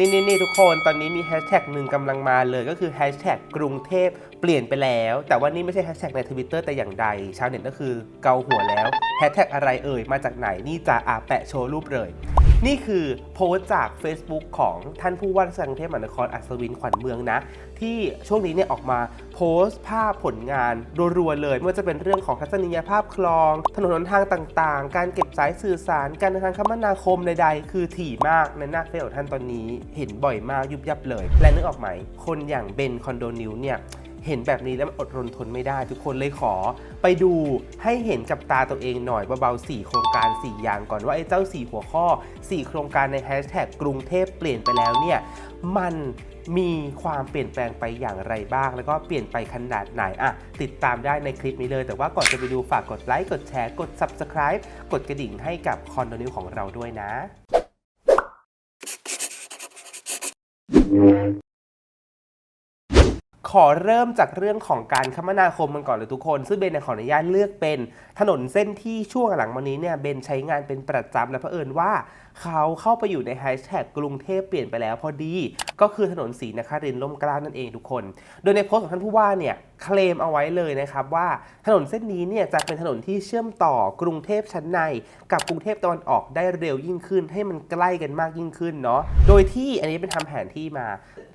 นี่นี่นี่ทุกคนตอนนี้มีแฮชแท็กหนึ่งกำลังมาเลยก็คือแฮชแท็กกรุงเทพเปลี่ยนไปแล้ว แต่ว่านี่ไม่ใช่แฮชแท็กในทวิตเตอร์แต่อย่างใด ชาวเน็ตก็คือเกาหัวแล้วแฮชแท็กอะไรเอ่ย มาจากไหนนี่จะอาแปะโชว์รูปเลย นี่คือโพสต์จาก Facebook ของท่านผู้ว่าราชการกรุงเทพมหานครอัศวินขวัญเมืองนะ ที่ช่วงนี้เนี่ยออกมาโพสต์ภาพผลงานรัวๆเลยไม่ว่าจะเป็นเรื่องของทัศนียภาพคลอง ถนนหนทางต่างๆ การเก็บสายสื่อสาร การเดินทางคมนาคมใดๆ คือถี่มากในหน้าเฟซของท่านตอนนี้ เห็นบ่อยมากยุบยับเลย และนึกออกไหม คนอย่างเบนคอนโดนิวเนี่ยเห็นแบบนี้แล้วมันอดรนทนไม่ได้ทุกคนเลยขอ ไปดูให้เห็นกับตาตัวเองหน่อยเบาๆ4โครงการ 4 อย่างก่อนว่าไอ้เจ้า 4 หัวข้อ 4 โครงการในแฮชแท็กกรุงเทพเปลี่ยนไปแล้วเนี่ยมัน มีความเปลี่ยนแปลงไปอย่างไรบ้าง แล้วก็เปลี่ยนไปขนาดไหนอะติดตามได้ในคลิปนี้เลย แต่ว่าก่อนจะไปดูฝากกดไลค์กดแชร์กด Subscribe กดกระดิ่งให้กับคอนโดนิวของเราด้วยนะ ขอเริ่มจากเรื่องของการคมนาคมมันก่อนเลยทุกคน ซึ่งเบนเนี่ยขออนุญาตเลือกเป็นถนนเส้นที่ช่วงหลังมานี้เนี่ยเบนใช้งานเป็นประจำและเผอิญว่าเขาเข้าไปอยู่ในแฮชแท็กกรุงเทพเปลี่ยนไปแล้วพอดี ก็คือถนนศรีนครินทร์ล่มกล้านั่นเองทุกคน โดยในโพสต์ของท่านผู้ว่าเนี่ยเคลมเอาไว้เลยนะครับว่าถนนเส้นนี้เนี่ยจะเป็นถนนที่เชื่อมต่อกรุงเทพชั้นใน กับกรุงเทพตะวันออกได้เร็วยิ่งขึ้น ให้มันใกล้กันมากยิ่งขึ้นเนาะโดยที่อันนี้เป็นทำแผนที่มา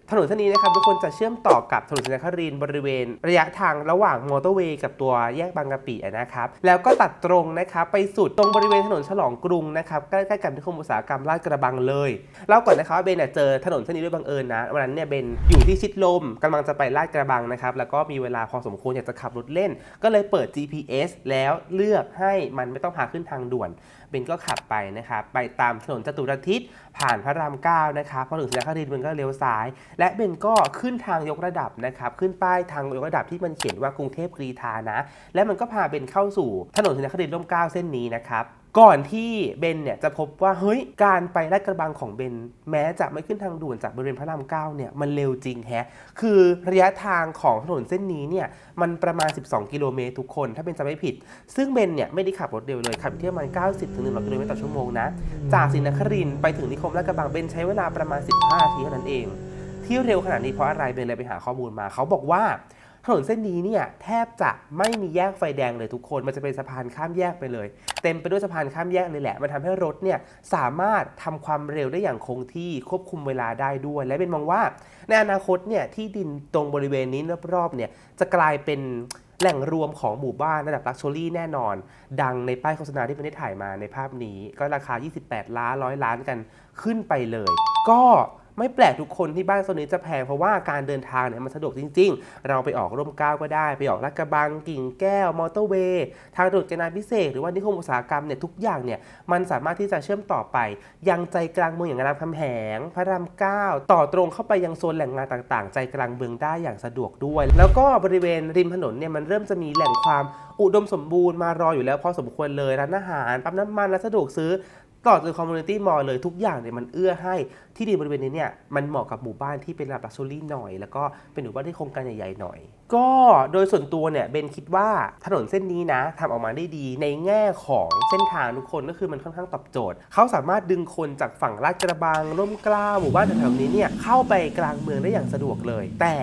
ถนนเส้นนี้นะครับทุกคนจะเชื่อมต่อกับถนนศรีนครินทร์บริเวณ ระยะทางระหว่างมอเตอร์เวย์กับตัวแยกบางกะปิะนะครับ แล้วก็ตัดตรงนะครับไปสุดตรงบริเวณถนนฉลองกรุงนะครับใกล้ๆกับนิคมอุตสาหกรรมลาดกระบังเลยเล่าก่อนนะครับว่าเบนเนี่ยเจอถนนเส้นนี้ด้วยบังเอิญนะวันนั้นเนี่ยเบนอยู่ที่ชิดลมกำลังจะไปลาดกระบังนะครับแล้วก็มีเวลาพอสมควรอยากจะขับรถเล่น ก็เลยเปิด GPS แล้วเลือกให้มันไม่ต้องพาขึ้นทางด่วน เบนก็ขับไปนะครับไปตามถนนจตุรทิศผ่านพระรามเก้านะครับพอถึงถนนครินทร์เบนก็เลี้ยวซ้าย และเบนก็ขึ้นทางยกระดับนะครับขึ้นป้ายทางยกระดับที่มันเขียนว่ากรุงเทพกรีฑานะ และมันก็พาเบนเข้าสู่ถนนศรีนครินทร์ร่มเก้าเส้นนี้นะครับ ก่อนที่เบนเนี่ยจะพบว่าเฮ้ยการไปลาดกระบังของเบนแม้จะไม่ขึ้นทางด่วนจากบริเวณพระรามเก้าเนี่ยมันเร็วจริงแฮะคือระยะทางของถนนเส้นนี้เนี่ยมันประมาณ 12 กิโลเมตรทุกคน ถ้าเบนจะไม่ผิด ซึ่งเบนเนี่ยไม่ได้ขับรถเร็วเลยขับอยู่ที่ประมาณ 90ถึง100กิโลเมตรต่อชั่วโมงนะจากศรีนครินไปถึงนิคมลาดกระบังเบนใช้เวลาประมาณ 15นาทีเท่านั้นเอง ที่เร็วขนาดนี้เพราะอะไรเบนเลยไปหาข้อมูลมาเขาบอกว่า ถนนเส้นนี้เนี่ยแทบจะไม่มีแยกไฟแดงเลยทุกคน มันจะเป็นสะพานข้ามแยกไปเลย เต็มไปด้วยสะพานข้ามแยกเลยแหละ มันทำให้รถเนี่ยสามารถทำความเร็วได้อย่างคงที่ควบคุมเวลาได้ด้วย และเป็นมองว่า ในอนาคตเนี่ยที่ดินตรงบริเวณนี้รอบๆเนี่ยจะกลายเป็นแหล่งรวมของหมู่บ้านระดับลักชัวรี่แน่นอน ดังในป้ายโฆษณาที่เป็นได้ถ่ายมาในภาพนี้ ก็ราคา 28 ล้านร้อยล้านกันขึ้นไปเลย ก็ ไม่แปลกทุกคนที่บ้านโซนนี้จะแพงเพราะว่าการเดินทางเนี่ยมันสะดวกจริง ๆ เราไปออกร่มก้าวก็ได้ ไปออกลาดกระบังกิ่งแก้ว มอเตอร์เวย์ทางด่วนกนาพิเศษ หรือว่านิคมอุตสาหกรรมเนี่ยทุกอย่างเนี่ยมันสามารถที่จะเชื่อมต่อไป ยังใจกลางเมืองอย่างรามคำแหง พระรามเก้าต่อตรงเข้าไปยังโซนแหล่งงานต่างๆ ใจกลางเมืองได้อย่างสะดวกด้วย แล้วก็บริเวณริมถนนเนี่ยมันเริ่มจะมีแหล่งความอุดมสมบูรณ์มารออยู่แล้วพอสมควรเลยร้านอาหารปั๊มน้ำมันและสะดวกซื้อ ตลอดจนคอมมูนิตี้มอลเลยทุกอย่างเนี่ยมันเอื้อให้ที่ดินบริเวณนี้เนี่ยมันเหมาะกับหมู่บ้านที่เป็นระดับลักชัวรี่หน่อย แล้วก็เป็นหมู่บ้านที่โครงการใหญ่ๆหน่อย ก็โดยส่วนตัวเนี่ยเบนคิดว่าถนนเส้นนี้นะทำออกมาได้ดีในแง่ของเส้นทางทุกคนก็คือมันค่อนข้างตอบโจทย์ เขาสามารถดึงคนจากฝั่งลาดกระบังร่มกล้าหมู่บ้านแถวๆนี้เนี่ยเข้าไปกลางเมืองได้อย่างสะดวกเลย แต่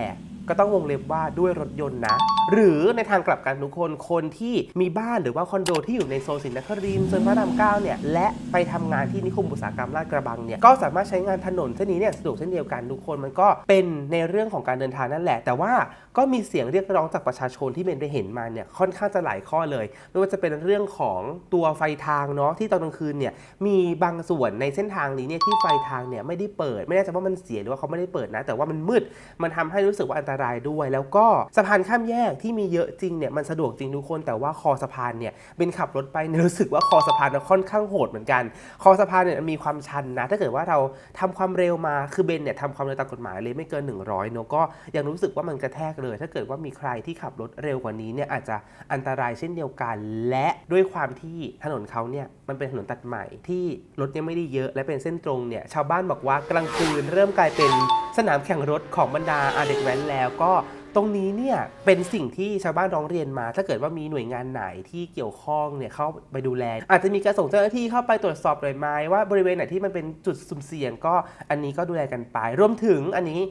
ก็ต้องวงเล็บว่าด้วยรถยนต์นะ หรือในทางกลับกันทุกคน คนที่มีบ้านหรือว่าคอนโดที่อยู่ในโซนสินนครินทร์โซนพระรามเก้าเนี่ย และไปทำงานที่นิคมอุตสาหกรรมลาดกระบังเนี่ย ก็สามารถใช้งานถนนเส้นนี้เนี่ยสะดวกเช่นเดียวกันทุกคน มันก็เป็นในเรื่องของการเดินทางนั่นแหละ แต่ว่าก็มีเสียงเรียกร้องจากประชาชนที่เบนไปเห็นมาเนี่ยค่อนข้างจะหลายข้อเลย ไม่ว่าจะเป็นเรื่องของตัวไฟทางเนาะที่ตอนกลางคืนเนี่ยมีบางส่วนในเส้นทางนี้เนี่ยที่ไฟทางเนี่ยไม่ได้เปิด ไม่แน่ใจว่ามันเสียหรือว่าเขาไม่ได้เปิดนะ แต่ว่ามันมืดมันทำให้รู้สึกว่าอันตรายด้วย แล้วก็สะพานข้ามแยกที่มีเยอะจริงเนี่ยมันสะดวกจริงทุกคน แต่ว่าคอสะพานเนี่ยเป็นขับรถไปรู้สึกว่าคอสะพานค่อนข้างโหดเหมือนกัน คอสะพานเนี่ยมีความชันนะ ถ้าเกิดว่าเราทำความเร็วมาคือเบนเนี่ยทำความเร็วตามกฎหมายเลยไม่เกิน 100เนอะก็ยังรู้สึกว่ามันกระแทกเลย ถ้าเกิดว่ามีใครที่ขับรถเร็วกว่านี้เนี่ยอาจจะอันตรายเช่นเดียวกัน และด้วยความที่ถนนเขาเนี่ยมันเป็นถนนตัดใหม่ที่รถยังไม่ได้เยอะและเป็นเส้นตรงเนี่ยชาวบ้านบอกว่ากลางคืนเริ่มกลายเป็นสนามแข่งรถของบรรดาอาเด็กแว้นแล้วก็ตรงนี้เนี่ยเป็นสิ่งที่ชาวบ้านร้องเรียนมา ถ้าเกิดว่ามีหน่วยงานไหนที่เกี่ยวข้องเนี่ยเข้าไปดูแล อาจจะมีการส่งเจ้าหน้าที่เข้าไปตรวจสอบหน่อยไหมว่าบริเวณไหนที่มันเป็นจุดสุ่มเสี่ยงก็อันนี้ก็ดูแลกันไป รวมถึงอันนี้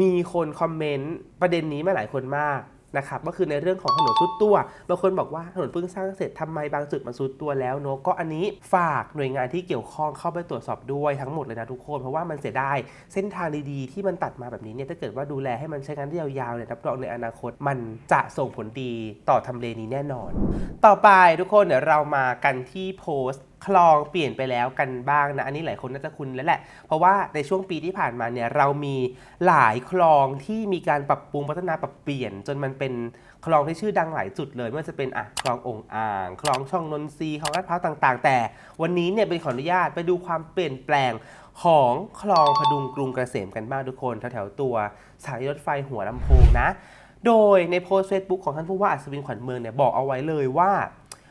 มีคนคอมเมนต์ประเด็นนี้มาหลายคนมากนะครับก็คือในเรื่องของถนนสุดตัวบางคนบอกว่าถนนเพิ่งสร้างเสร็จทำไมบางจุดมันสุดตัวแล้วเนอะก็อันนี้ฝากหน่วยงานที่เกี่ยวข้องเข้าไปตรวจสอบด้วยทั้งหมดเลยนะทุกคนเพราะว่ามันเสียดายเส้นทางดีๆที่มันตัดมาแบบนี้เนี่ยถ้าเกิดว่าดูแลให้มันใช้งานได้ยาวๆเนี่ยรับรองในอนาคตมันจะส่งผลดีต่อทำเลนี้แน่นอน ต่อไปทุกคนเดี๋ยวเรามากันที่โพสต์คลองเปลี่ยนไปแล้วกันบ้างนะ อันนี้หลายคนน่าจะคุ้นแล้วแหละ เพราะว่าในช่วงปีที่ผ่านมาเนี่ยเรามีหลายคลองที่มีการปรับปรุงพัฒนาปรับเปลี่ยน จนมันเป็นคลองที่ชื่อดังหลายจุดเลยไม่ว่าจะเป็นอะคลององอ่าง คลองช่องนนทรีคลองลาดพร้าวต่างๆ แต่ วันนี้เนี่ยเป็นขออนุญาตไปดูความเปลี่ยนแปลงของคลองพดุงกรุงเกษมกันบ้างทุกคนแถวๆตัวสถานีรถไฟหัวลำโพงนะ โดยในโพสต์เฟซบุ๊กของท่านผู้ว่าอัศวินขวัญเมืองเนี่ยบอกเอาไว้เลยว่า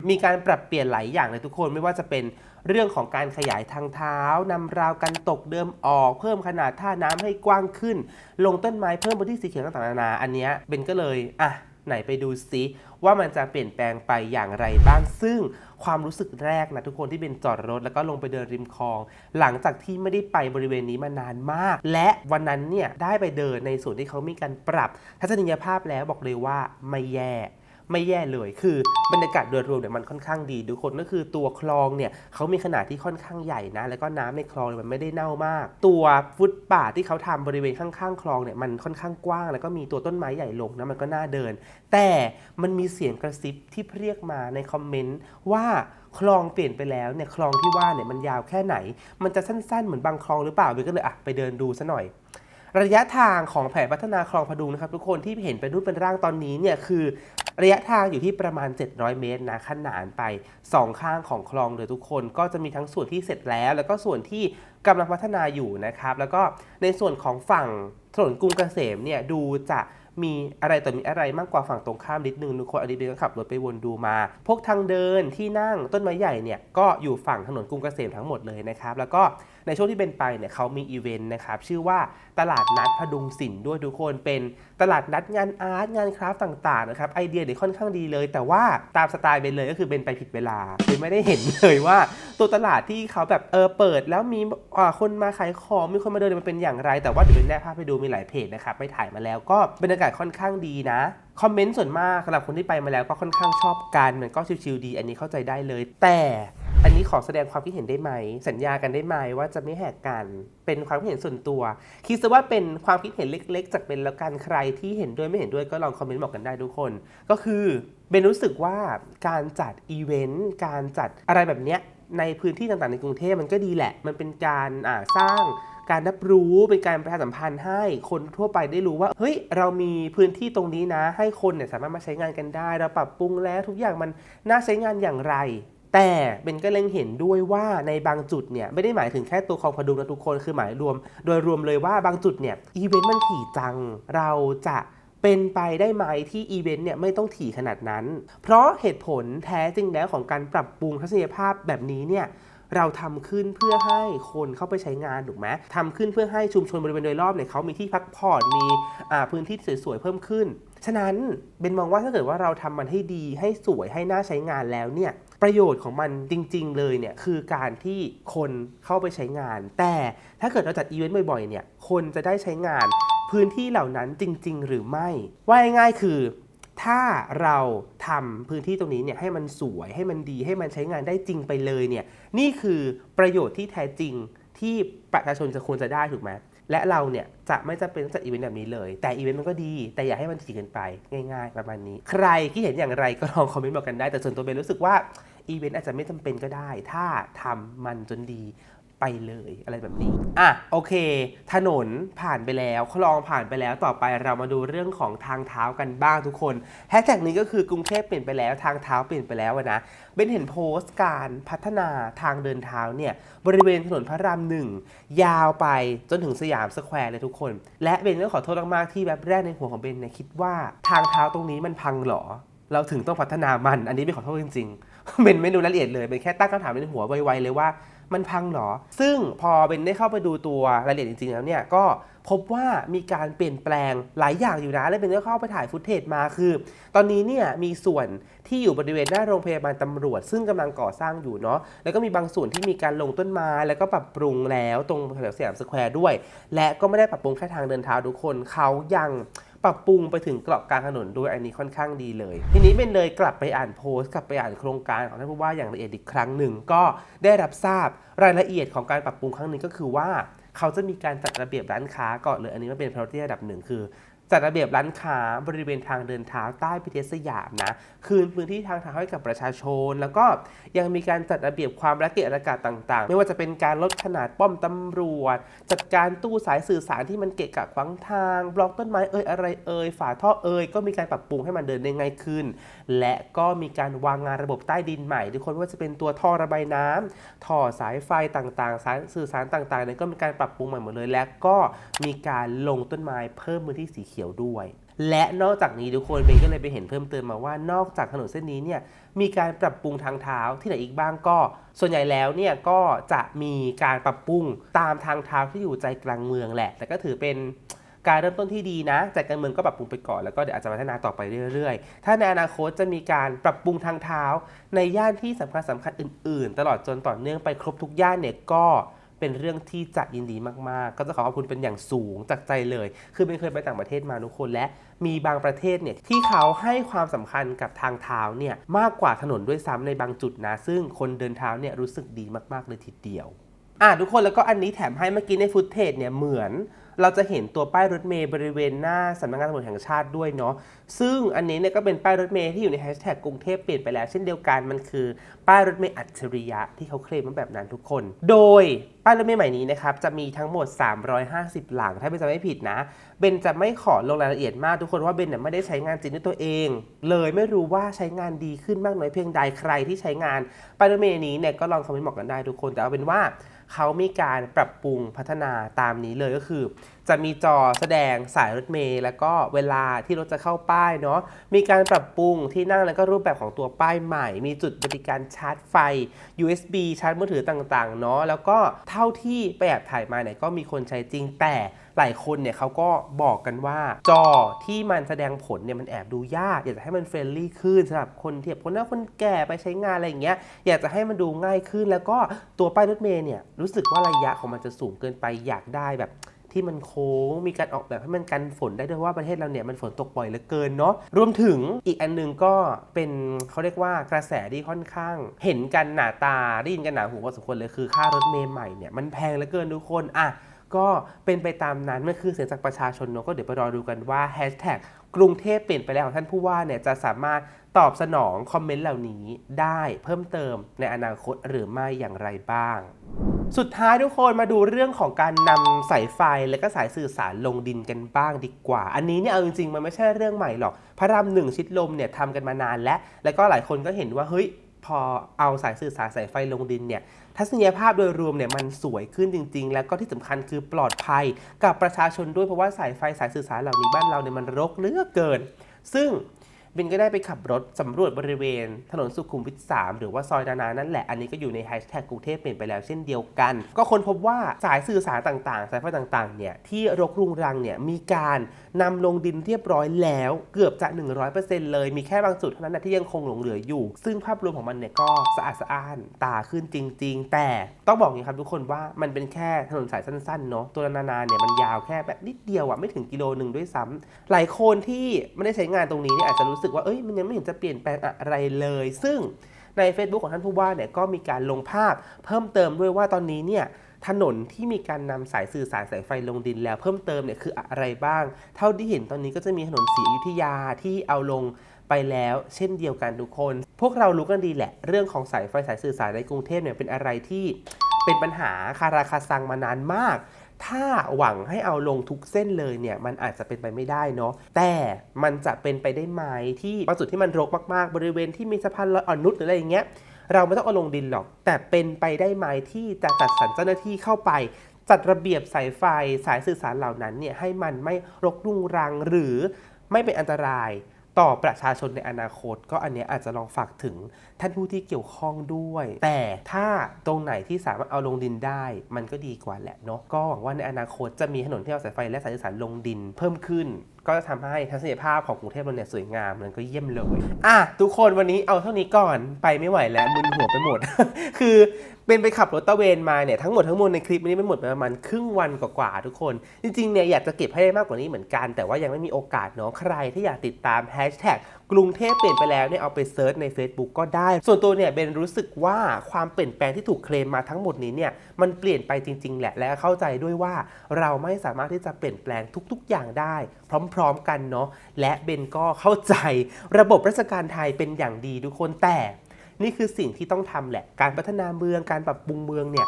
มีการปรับเปลี่ยนหลายอย่างเลยทุกคนไม่ว่าจะเป็นเรื่องของการขยายทางเท้านำราวกันตกเดิมออก เพิ่มขนาดท่าน้ำให้กว้างขึ้น ลงต้นไม้เพิ่มพื้นที่สีเขียวต่างๆนานาอันนี้ยเบนก็เลยอะไหนไปดูซิว่ามันจะเปลี่ยนแปลงไปอย่างไรบ้าง ซึ่งความรู้สึกแรกนะทุกคนที่เป็นจอดรถแล้วก็ลงไปเดินริมคลอง หลังจากที่ไม่ได้ไปบริเวณนี้มานานมาก และวันนั้นเนี่ยได้ไปเดินในส่วนที่เขามีการปรับทัศนียภาพแล้วบอกเลยว่าไม่แย่ ไม่แย่เลยคือบรรยากาศโดยรวมเนี่ยมันค่อนข้างดีทุกคนก็คือตัวคลองเนี่ยเขามีขนาดที่ค่อนข้างใหญ่นะ แล้วก็น้ำในคลองมันไม่ได้เน่ามาก ตัวฟุตป่าทที่เขาทำบริเวณข้างๆ คลองเนี่ยมันค่อนข้างกว้าง แล้วก็มีตัวต้นไม้ใหญ่ลงนะมันก็น่าเดิน แต่มันมีเสียงกระซิบที่เรียกมาในคอมเมนต์ว่าคลองเปลี่ยนไปแล้วเนี่ยคลองที่ว่าเนี่ยมันยาวแค่ไหน มันจะสั้นๆเหมือนบางคลองหรือเปล่าเบนก็เลยอะไปเดินดูซะหน่อย ระยะทางของแผนพัฒนาคลองพดุงนะครับทุกคนที่เห็นเป็นรูปเป็นร่างตอนนี้เนี่ยคือระยะทางอยู่ที่ประมาณ 700 เมตรนะขนานไป 2 ข้างของคลองเลยทุกคนก็จะมีทั้งส่วนที่เสร็จแล้ว แล้วก็ส่วนที่กำลังพัฒนาอยู่นะครับ แล้วก็ในส่วนของฝั่งถนนกรุงเกษมเนี่ยดูจะมีอะไรต่อมีอะไรมากกว่าฝั่งตรงข้ามนิดนึงทุกคนอันนี้เบนก็ขับรถไปวนดูมา พวกทางเดินที่นั่งต้นไม้ใหญ่เนี่ยก็อยู่ฝั่งถนนกรุงเกษมทั้งหมดเลยนะครับ แล้วก็ ในช่วงที่เป็นไปเนี่ยเขามีอีเวนต์นะครับชื่อว่าตลาดนัดพดุงศิลป์ด้วยทุกคนเป็นตลาดนัดงานอาร์ตงานคราฟต์ต่างๆนะครับไอเดียเนี่ยค่อนข้างดีเลย แต่ว่าตามสไตล์เป็นเลยก็คือเป็นไปผิดเวลาคือไม่ได้เห็นเลยว่าตัวตลาดที่เขาแบบเออเปิด แล้วมีอ่าคนมาขายของมีคนมาเดินมันเป็นอย่างไร แต่ว่าเดี๋ยวเป็นแนบภาพให้ดูมีหลายเพจนะครับไปถ่ายมาแล้วก็บรรยากาศค่อนข้างดีนะคอมเมนต์ส่วนมากสำหรับคนที่ไปมาแล้วก็ค่อนข้างชอบกันมันก็ชิวๆดี อันนี้เข้าใจได้เลย แต่ อันนี้ขอแสดงความคิดเห็นได้ไหม สัญญากันได้ไหมว่าจะไม่แหกกัน เป็นความคิดเห็นส่วนตัว คิดซะว่าเป็นความคิดเห็นเล็ก ๆ จากเป็นแล้วกันใครที่เห็นด้วยไม่เห็นด้วยก็ลองคอมเมนต์บอกกันได้ทุกคน ก็คือเบนรู้สึกว่าการจัดอีเวนต์การจัดอะไรแบบเนี้ยในพื้นที่ต่างๆในกรุงเทพมันก็ดีแหละ มันเป็นการสร้างการรับรู้เป็นการประชาสัมพันธ์ให้คนทั่วไปได้รู้ว่า เฮ้ย เรามีพื้นที่ตรงนี้นะ ให้คนเนี่ยสามารถมาใช้งานกันได้ เราปรับปรุงแล้วทุกอย่างมันน่าใช้งานอย่างไร แต่เบนก็เล็งเห็นด้วยว่าในบางจุดเนี่ยไม่ได้หมายถึงแค่ตัวคองพดุงนะทุกคนคือหมายรวม โดยรวมเลยว่าบางจุดเนี่ยอีเวนต์มันถี่จังเราจะเป็นไปได้ไหมที่อีเวนต์เนี่ยไม่ต้องถี่ขนาดนั้น เพราะเหตุผลแท้จริงแล้วของการปรับปรุงทัศนียภาพแบบนี้เนี่ยเราทำขึ้นเพื่อให้คนเข้าไปใช้งานถูกไหมทำขึ้นเพื่อให้ชุมชนบริเวณโดยรอบเนี่ยเขามีที่พักผ่อนมีพื้นที่สวยๆเพิ่มขึ้น ฉะนั้นเบนมองว่าถ้าเกิดว่าเราทำมันให้ดีให้สวยให้น่าใช้งานแล้วเนี่ย ประโยชน์ของมันจริง ๆ เลยเนี่ยคือการที่คนเข้าไปใช้งาน แต่ถ้าเกิดเราจัดอีเวนต์บ่อยๆเนี่ยคนจะได้ใช้งานพื้นที่เหล่านั้นจริง ๆ หรือไม่ ว่าง่ายๆคือถ้าเราทำพื้นที่ตรงนี้เนี่ยให้มันสวยให้มันดีให้มันใช้งานได้จริงไปเลยเนี่ยนี่คือประโยชน์ที่แท้จริงที่ประชาชนจะควรจะได้ถูกไหมและเราเนี่ยจะไม่จำเป็นต้องจัดอีเวนต์แบบนี้เลย แต่อีเวนต์มันก็ดี แต่อย่าให้มันถี่เกินไปง่าย ๆ ประมาณนี้ ใครที่เห็นอย่างไรก็ลองคอมเมนต์บอกกันได้แต่ส่วนตัวเบนรู้สึกว่า อีเวนต์อาจจะไม่จำเป็นก็ได้ ถ้าทำมันจนดีไปเลยอะไรแบบนี้ อะโอเค ถนนผ่านไปแล้วคลองผ่านไปแล้วต่อไปเรามาดูเรื่องของทางเท้ากันบ้างทุกคนแฮชแท็กนี้ก็คือกรุงเทพเปลี่ยนไปแล้วทางเท้าเปลี่ยนไปแล้วนะเบนเห็นโพสต์การพัฒนาทางเดินเท้าเนี่ยบริเวณถนนพระรามหนึ่งยาวไปจนถึงสยามสแควร์เลยทุกคน และเบนก็ขอโทษมากๆที่แบบแรกในหัวของเบนเนี่ยคิดว่าทางเท้าตรงนี้มันพังเหรอ เราถึงต้องพัฒนามัน อันนี้เป็นขอโทษจริง ๆ เบนไม่รู้รายละเอียดเลยเป็นแค่ตั้งคำถามในหัวไวๆเลยว่ามันพังหรอ ซึ่งพอเบนได้เข้าไปดูตัวรายละเอียดจริงๆแล้วเนี่ยก็พบว่ามีการเปลี่ยนแปลงหลายอย่างอยู่นะ และเบนก็เข้าไปถ่ายฟุตเทจมาคือ ตอนนี้เนี่ยมีส่วนที่อยู่บริเวณหน้าโรงพยาบาลตำรวจ ซึ่งกำลังก่อสร้างอยู่เนาะแล้วก็มีบางส่วนที่มีการลงต้นไม้แล้วก็ปรับปรุงแล้วตรงแถวสยามสแควร์ด้วย และก็ไม่ได้ปรับปรุงแค่ทางเดินเท้าทุกคนเขายัง ปรับปรุงไปถึงเกาะกลางถนนด้วยอันนี้ค่อนข้างดีเลย ทีนี้เป็นเลยกลับไปอ่านโพสต์กลับไปอ่านโครงการของท่านผู้ว่าอย่างละเอียดอีกครั้งหนึ่งก็ได้รับทราบรายละเอียดของการปรับปรุงครั้งนี้ก็คือว่าเขาจะมีการจัดระเบียบร้านค้าก่อนเลย อันนี้มันเป็น priority ระดับหนึ่งคือ จัดระเบียบร้านค้าบริเวณทางเดินเท้าใต้พิเทสยามนะ คืนพื้นที่ทางเท้าให้กับประชาชน แล้วก็ยังมีการจัดระเบียบความระเกะระกะต่างๆ ไม่ว่าจะเป็นการลดขนาดป้อมตำรวจ จัดการตู้สายสื่อสารที่มันเกะกะขวางทาง บล็อกต้นไม้เอ่ยอะไรเอ่ยฝาท่อเอ่ยก็มีการปรับปรุงให้มันเดินได้ง่ายขึ้น และก็มีการวางงานระบบใต้ดินใหม่ทุกคนไม่ว่าจะเป็นตัวท่อระบายน้ำท่อสายไฟต่างๆ สายสื่อสารต่างๆเนี่ยก็มีการปรับปรุงใหม่หมดเลย และก็มีการลงต้นไม้เพิ่มพื้นที่สีเขียวด้วย และนอกจากนี้ทุกคนเบนก็เลยไปเห็นเพิ่มเติมมาว่านอกจากถนนเส้นนี้เนี่ยมีการปรับปรุงทางเท้าที่ไหนอีกบ้างก็ ส่วนใหญ่แล้วเนี่ยก็จะมีการปรับปรุงตามทางเท้าที่อยู่ใจกลางเมืองแหละ แต่ก็ถือเป็นการเริ่มต้นที่ดีนะใจกลางเมืองก็ปรับปรุงไปก่อนแล้วก็เดี๋ยวอาจจะพัฒนาต่อไปเรื่อยๆ ถ้าในอนาคตจะมีการปรับปรุงทางเท้า ในย่านที่สำคัญสำคัญอื่น ๆ ตลอดจนต่อเนื่องไปครบทุกย่านเนี่ยก็ เป็นเรื่องที่จะยินดีมากๆ ก็จะขอขอบคุณเป็นอย่างสูงจากใจเลย คือเป็นเคยไปต่างประเทศมาทุกคนและมีบางประเทศเนี่ยที่เขาให้ความสำคัญกับทางเท้าเนี่ยมากกว่าถนนด้วยซ้ำในบางจุดนะ ซึ่งคนเดินเท้าเนี่ยรู้สึกดีมากๆเลยทีเดียวอะทุกคนแล้วก็อันนี้แถมให้เมื่อกี้ในฟุตเทจเนี่ยเหมือน เราจะเห็นตัวป้ายรถเมย์บริเวณหน้าสำนักงานตำรวจแห่งชาติด้วยเนาะซึ่งอันนี้เนี่ยก็เป็นป้ายรถเมย์ที่อยู่ในแฮชแท็กกรุงเทพเปลี่ยนไปแล้วเช่นเดียวกันมันคือป้ายรถเมย์อัจฉริยะที่เขาเคลมมาแบบนั้นทุกคน โดยป้ายรถเมย์ใหม่นี้นะครับจะมีทั้งหมด 350 หลังถ้าเป็นจะไม่ผิดนะเบนจะไม่ขอลงรายละเอียดมากทุกคนว่าเบนเนี่ยไม่ได้ใช้งานจริงด้วยตัวเอง เลยไม่รู้ว่าใช้งานดีขึ้นมากน้อยเพียงใดใครที่ใช้งานป้ายรถเมย์นี้เนี่ยก็ลองคอมเมนต์บอกกันได้ทุกคนแต่เอาเป็นว่า เขามีการปรับปรุงพัฒนาตามนี้เลยก็คือ จะมีจอแสดงสายรถเมล์แล้วก็เวลาที่รถจะเข้าป้ายเนาะมีการปรับปรุงที่นั่งแล้วก็รูปแบบของตัวป้ายใหม่ มีจุดบริการชาร์จไฟ USB ชาร์จมือถือต่างๆเนาะแล้วก็เท่าที่ไปแอบถ่ายมาเนี่ยก็มีคนใช้จริงแต่หลายคนเนี่ยเขาก็บอกกันว่า จอที่มันแสดงผลเนี่ยมันแอบดูยาก อยากจะให้มันเฟรนลี่ขึ้นสำหรับคนเที่แบบคนหน้าคนแก่ไปใช้งานอะไรอย่างเงี้ยอยากจะให้มันดูง่ายขึ้นแล้วก็ตัวป้ายรถเมล์เนี่ยรู้สึกว่าระยะของมันจะสูงเกินไปอยากได้แบบ ที่มันโค้ง มีการออกแบบให้มันกันฝนได้ด้วยว่าประเทศเราเนี่ยมันฝนตกบ่อยเหลือเกินเนาะ รวมถึงอีกอันหนึงก็เป็นเขาเรียกว่ากระแสที่ค่อนข้าง เห็นกันหนาตาได้ยินกันหนาหูพอสมควรเลยคือค่ารถเมล์ใหม่เนี่ยมันแพงเหลือเกินทุกคนอะก็เป็นไปตามนั้นมันคือเสียงจากประชาชนเนาะก็เดี๋ยวไปรอดูกันว่าแฮชแท็กกรุงเทพเปลี่ยนไปแล้วของท่านผู้ว่าเนี่ยจะสามารถตอบสนองคอมเมนต์เหล่านี้ได้เพิ่มเติมในอนาคตหรือไม่อย่างไรบ้าง สุดท้ายทุกคนมาดูเรื่องของการนำสายไฟและก็สายสื่อสารลงดินกันบ้างดีกว่า อันนี้เนี่ยเอาจริงๆมันไม่ใช่เรื่องใหม่หรอก พระรามหนึ่งชิดลมเนี่ยทำกันมานานแล้ว แล้วก็หลายคนก็เห็นว่าเฮ้ยพอเอาสายสื่อสารสายไฟลงดินเนี่ยทัศนียภาพโดยรวมเนี่ยมันสวยขึ้นจริง ๆ แล้วก็ที่สำคัญคือปลอดภัยกับประชาชนด้วยเพราะว่าสายไฟสายสื่อสารเหล่านี้บ้านเราเนี่ยมันรกเหลือเกิน ซึ่ง บินก็ได้ไปขับรถสำรวจบริเวณ ถนนสุขุมวิท 3 หรือว่าซอยนานานั่นแหละ อันนี้ก็อยู่ในแฮชแท็กกรุงเทพเปลี่ยนไปแล้วเช่นเดียวกัน ก็ค้นพบว่าสายสื่อสารต่างๆ สายไฟต่างๆ เนี่ย ที่รกรุงรังเนี่ย มีการนำลงดินเรียบร้อยแล้วเกือบจะ 100%เลย มีแค่บางจุดเท่านั้นนะที่ยังคงหลงเหลืออยู่ ซึ่งภาพรวมของมันเนี่ยก็สะอาดสะอ้านตาขึ้นจริง ๆ แต่ต้องบอกอย่างนี้ครับทุกคนว่ามันเป็นแค่ถนนสายสั้นๆเนาะตัวนานาเนี่ยมันยาวแค่แบบนิดเดียวอะไม่ถึงกิโลหนึ่งด้วยซ้ำหลายคนที่ไม่ได้ใช้งานตรงนี้เนี่ยอาจจะรู้สึกว่าเอ้ยมันยังไม่เห็นจะเปลี่ยนแปลงอะไรเลย ซึ่งใน Facebook ของท่านผู้ว่าเนี่ยก็มีการลงภาพเพิ่มเติมด้วยว่าตอนนี้เนี่ยถนนที่มีการนำสายสื่อสารสายไฟลงดินแล้วเพิ่มเติมเนี่ยคืออะไรบ้าง เท่าที่เห็นตอนนี้ก็จะมีถนนศรีอยุธยาที่เอาลงไปแล้ว เช่นเดียวกันทุกคน พวกเรารู้กันดีแหละ เรื่องของสายไฟสายสื่อสารในกรุงเทพเนี่ยเป็นอะไรที่เป็นปัญหาคาราคาซังมานานมาก ถ้าหวังให้เอาลงทุกเส้นเลยเนี่ยมันอาจจะเป็นไปไม่ได้เนาะแต่มันจะเป็นไปได้ไหมที่บางจุดที่มันรกมากๆ บริเวณที่มีสะพานลอยอ่อนนุชหรืออะไรอย่างเงี้ยเราไม่ต้องเอาลงดินหรอก แต่เป็นไปได้ไหมที่จะจัดสรรเจ้าหน้าที่เข้าไป จัดระเบียบสายไฟสายสื่อสารเหล่านั้นเนี่ยให้มันไม่รกรุงรังหรือไม่เป็นอันตราย ต่อประชาชนในอนาคต ก็อันเนี้ยอาจจะลองฝากถึงท่านผู้ที่เกี่ยวข้องด้วย แต่ถ้าตรงไหนที่สามารถเอาลงดินได้ มันก็ดีกว่าแหละเนาะก็หวังว่าในอนาคตจะมีถนนที่เอาสายไฟและสายสื่อสารลงดินเพิ่มขึ้น ก็จะทำให้ทัศนียภาพของกรุงเทพเราเนี่ยสวยงามมันก็เยี่ยมเลย อะทุกคนวันนี้เอาเท่านี้ก่อนไปไม่ไหวแล้วมึนหัวไปหมด คือเป็นไปขับรถตะเวนมาเนี่ยทั้งหมดทั้งมวลในคลิปนี้ไม่หมดปประมาณครึ่งวันกว่าๆทุกคน จริงๆเนี่ยอยากจะเก็บให้ได้มากกว่านี้เหมือนกัน แต่ว่ายังไม่มีโอกาสเนาะใครที่อยากติดตามแฮชแท็กกรุงเทพเปลี่ยนไปแล้วเนี่ยเอาไปเซิร์ชใน Facebook ก็ได้ ส่วนตัวเนี่ยเบนรู้สึกว่าความเปลี่ยนแปลงที่ถูกเคลมมาทั้งหมดนี้เนี่ยมันเปลี่ยนไปจริง ๆ แหละ และเข้าใจด้วยว่าเราไม่สามารถที่จะเปลี่ยนแปลงทุก ๆ อย่างได้ พร้อม ๆ กันเนาะและเบนก็เข้าใจ ระบบราชการไทยเป็นอย่างดีทุกคนแต่ นี่คือสิ่งที่ต้องทำแหละการพัฒนาเมืองการปรับปรุงเมืองเนี่ย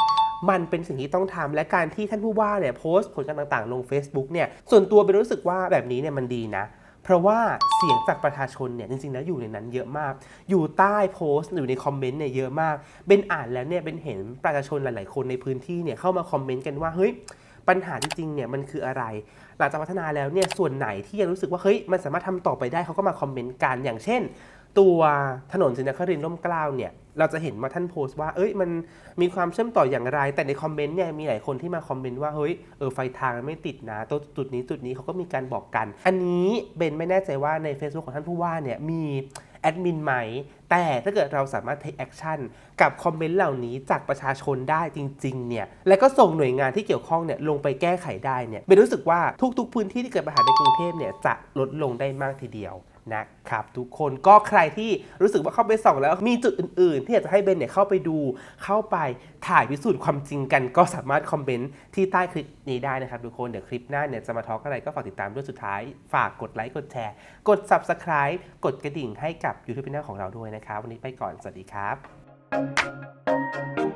มันเป็นสิ่งที่ต้องทำและการที่ท่านผู้ว่าเนี่ยโพสต์ผลการต่างๆ ลง Facebook เนี่ยส่วนตัวเป็นรู้สึกว่าแบบนี้เนี่ยมันดีนะ เพราะว่าเสียงจากประชาชนเนี่ยจริงๆแล้วอยู่ในนั้นเยอะมาก อยู่ใต้โพสต์อยู่ในคอมเมนต์เนี่ยเยอะมาก เป็นอ่านแล้วเนี่ยเป็นเห็นประชาชนหลาย ๆ คนในพื้นที่เนี่ยเข้ามาคอมเมนต์กันว่าเฮ้ยปัญหาจริงๆเนี่ยมันคืออะไร หลังจากพัฒนาแล้วเนี่ยส่วนไหนที่ยังรู้สึกว่าเฮ้ยมันสามารถทำต่อไปได้เขาก็มาคอมเมนต์กันอย่างเช่น ตัวถนนศรีนครินร่มเกล้าเนี่ยเราจะเห็นว่าท่านโพสต์ว่า เอ้ย มันมีความเชื่อมต่ออย่างไร แต่ในคอมเมนต์เนี่ย มีหลายคนที่มาคอมเมนต์ว่า เฮ้ย เออ ไฟทางไม่ติดนะตัวจุดนี้จุดนี้เขาก็มีการบอกกัน อันนี้เบนไม่แน่ใจว่าใน Facebook ของท่านผู้ว่าเนี่ย มีแอดมินไหม แต่ถ้าเกิดเราสามารถ take action กับคอมเมนต์เหล่านี้จากประชาชนได้จริงๆ เนี่ย แล้วก็ส่งหน่วยงานที่เกี่ยวข้องเนี่ยลงไปแก้ไขได้เนี่ย เบนรู้สึกว่าทุกๆ พื้นที่ที่เกิดปัญหาในกรุงเทพเนี่ยจะลดลงได้มากทีเดียว นะครับทุกคนก็ใครที่รู้สึกว่าเข้าไปส่องแล้วมีจุดอื่น ๆ ที่อยากจะให้เบนเนี่ยเข้าไปดูเข้าไปถ่ายพิสูจน์ความจริงกันก็สามารถคอมเมนต์ที่ใต้คลิปนี้ได้นะครับทุกคนเดี๋ยวคลิปหน้าเนี่ยจะมาทอล์กอะไรก็ฝากติดตามด้วยสุดท้าย ฝากกดไลค์กดแชร์ กด subscribe กดกระดิ่งให้กับ YouTube หน้าของเราด้วยนะครับ วันนี้ไปก่อน สวัสดีครับ